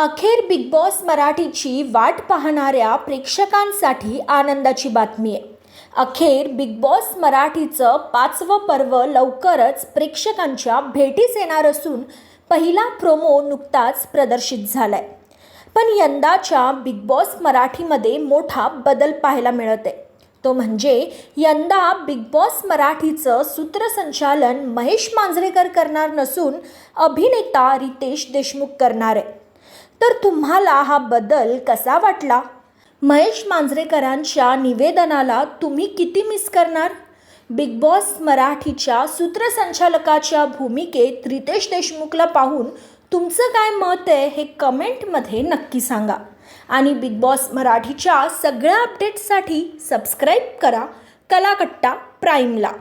अखेर big boss मराठीची वाट पाहणाऱ्या प्रेक्षकांसाठी आनंदाची बातमी आहे. अखेर बिग बॉस मराठीचं पाचवं पर्व लवकरच प्रेक्षकांच्या भेटीस येणार असून पहिला प्रोमो नुकताच प्रदर्शित झालाय. पण यंदाच्या बिग बॉस मराठीमध्ये मोठा बदल पाहायला मिळत आहे. तो म्हणजे यंदा बिग बॉस मराठीचं सूत्रसंचालन महेश मांजरेकर करणार नसून अभिनेता रितेश देशमुख करणार आहे. तर तुम्हाला हा बदल कसा वाटला? महेश मांजरेकरांच्या निवेदनाला तुम्ही किती मिस करणार? बिग बॉस मराठीच्या सूत्रसंचालकाच्या भूमिकेत रितेश देशमुखला पाहून तुमचं काय मत आहे हे कमेंटमध्ये नक्की सांगा. आणि बिग बॉस मराठीच्या सगळ्या अपडेट्ससाठी सबस्क्राईब करा कलाकट्टा प्राईमला.